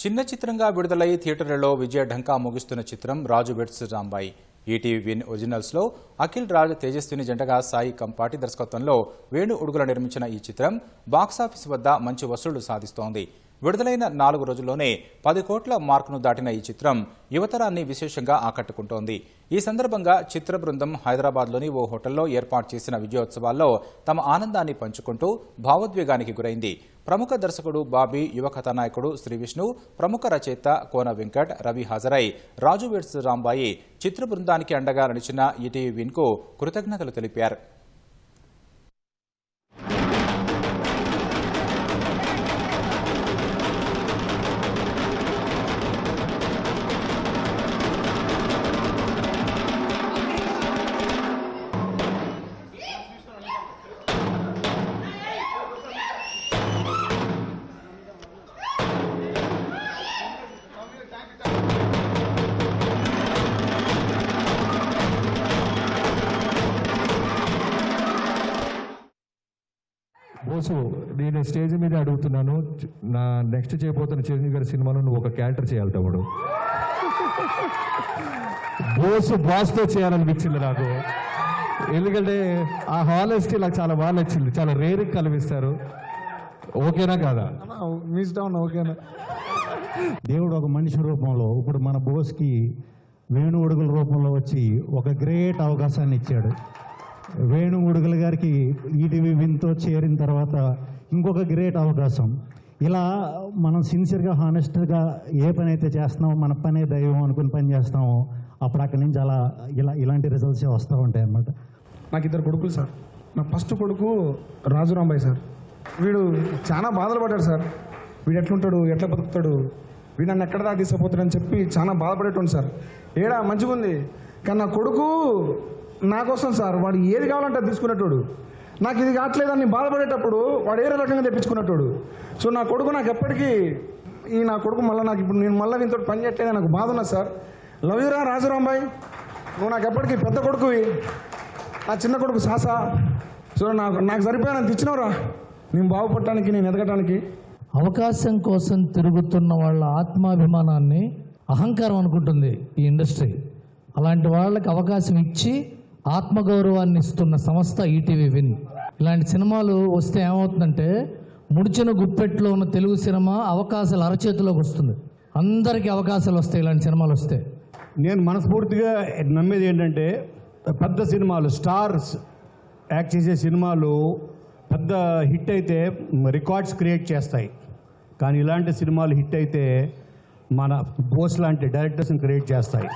చిన్న చిత్రంగా విడుదలై థియేటర్లలో విజయ ఢంకా ముగిస్తున్న చిత్రం Raju weds Rambai. ETV win ఒరిజినల్స్లో Akhil Raj Tejaswini జంటగా సాయి కంపాటి దర్శకత్వంలో వేణు ఉడుగుల నిర్మించిన ఈ చిత్రం బాక్సాఫీస్ వద్ద మంచి వసూళ్ళు సాధిస్తోంది. విడుదలైన నాలుగు రోజుల్లోనే పది కోట్ల మార్కును దాటిన ఈ చిత్రం యువతరాన్ని విశేషంగా ఆకట్టుకుంటోంది. ఈ సందర్భంగా చిత్ర బృందం హైదరాబాద్లోని ఓ హోటల్లో ఏర్పాటు చేసిన విజయోత్సవాల్లో తమ ఆనందాన్ని పంచుకుంటూ భావోద్వేగానికి గురైంది. ప్రముఖ దర్శకుడు బాబీ యువ కథానాయకుడు శ్రీ విష్ణు ప్రముఖ రచయిత కోన వెంకట్ రవి హాజరై రాజు వేడ్స్ రాంబాయి చిత్ర బృందానికి అండగా నడిచిన ఈటీవీ విన్కు కృతజ్ఞతలు తెలిపారు. బోసు నేను స్టేజ్ మీద అడుగుతున్నాను. నా నెక్స్ట్ చేయబోతున్న చిరంజీవి గారి సినిమాలో నువ్వు ఒక క్యారెక్టర్ చేయాలి తమ్ముడు. బోసు బాస్తో చేయాలనిపించింది నాకు. ఎందుకంటే ఆ హానెస్టీ నాకు చాలా బాగా నచ్చింది. చాలా రేర్ కనిపిస్తారు. ఓకేనా కాదా? మిస్ డౌన్ ఓకేనా? దేవుడు ఒక మనిషి రూపంలో ఇప్పుడు మన బోస్కి వేణు ఉడుగుల రూపంలో వచ్చి ఒక గ్రేట్ అవకాశాన్ని ఇచ్చాడు. వేణు గారికి ఈటీవీ విన్తో చేరిన తర్వాత ఇంకొక గ్రేట్ అవకాశం. ఇలా మనం సిన్సియర్గా హానెస్ట్గా ఏ పని అయితే చేస్తున్నామో మన పనే దైవం అనుకుని పని చేస్తామో అప్పుడు అక్కడి నుంచి అలా ఇలా ఇలాంటి రిజల్ట్సే వస్తూ ఉంటాయి అన్నమాట. నాకు ఇద్దరు కొడుకులు సార్. నా ఫస్ట్ కొడుకు రాజురాంబాయి సార్. వీడు చాలా బాధలు పడ్డాడు సార్. వీడు ఎట్లుంటాడు ఎట్లా బతుకుతాడు వీడు నన్ను ఎక్కడ దాకా తీసుకుపోతాడని చెప్పి చాలా బాధపడేటోండి సార్. ఏడా మంచిగా ఉంది కానీ నా కొడుకు నా కోసం సార్ వాడు ఏది కావాలంటే అది తీసుకునేటోడు. నాకు ఇది కావట్లేదని బాధపడేటప్పుడు వాడు ఏ రకంగా తెప్పించుకునేటోడు. సో నా కొడుకు నాకు ఎప్పటికీ ఈ నా కొడుకు మళ్ళీ నాకు ఇప్పుడు నేను మళ్ళీ దీంతో పని చేయట్లేదు నాకు బాధ ఉన్నది సార్. లవ్ యూరా రాజురాంబాయి నువ్వు నాకు ఎప్పటికీ పెద్ద కొడుకువి. నా చిన్న కొడుకు సాసా. సో నాకు నాకు సరిపోయినంత ఇచ్చినవరా. నేను బాగుపడటానికి నేను ఎదగటానికి. అవకాశం కోసం తిరుగుతున్న వాళ్ళ ఆత్మాభిమానాన్ని అహంకారం అనుకుంటుంది ఈ ఇండస్ట్రీ. అలాంటి వాళ్ళకి అవకాశం ఇచ్చి ఆత్మగౌరవాన్ని ఇస్తున్న సంస్థ ఈటీవీ విన్. ఇలాంటి సినిమాలు వస్తే ఏమవుతుందంటే ముడిచిన గుప్పెట్లో ఉన్న తెలుగు సినిమా అవకాశాలు అరచేతిలోకి వస్తుంది. అందరికీ అవకాశాలు వస్తాయి ఇలాంటి సినిమాలు వస్తే. నేను మనస్ఫూర్తిగా నమ్మేది ఏంటంటే పెద్ద సినిమాలు స్టార్స్ యాక్ట్ చేసే సినిమాలు పెద్ద హిట్ అయితే రికార్డ్స్ క్రియేట్ చేస్తాయి. కానీ ఇలాంటి సినిమాలు హిట్ అయితే మన బోస్ లాంటి డైరెక్టర్స్ని క్రియేట్ చేస్తాయి.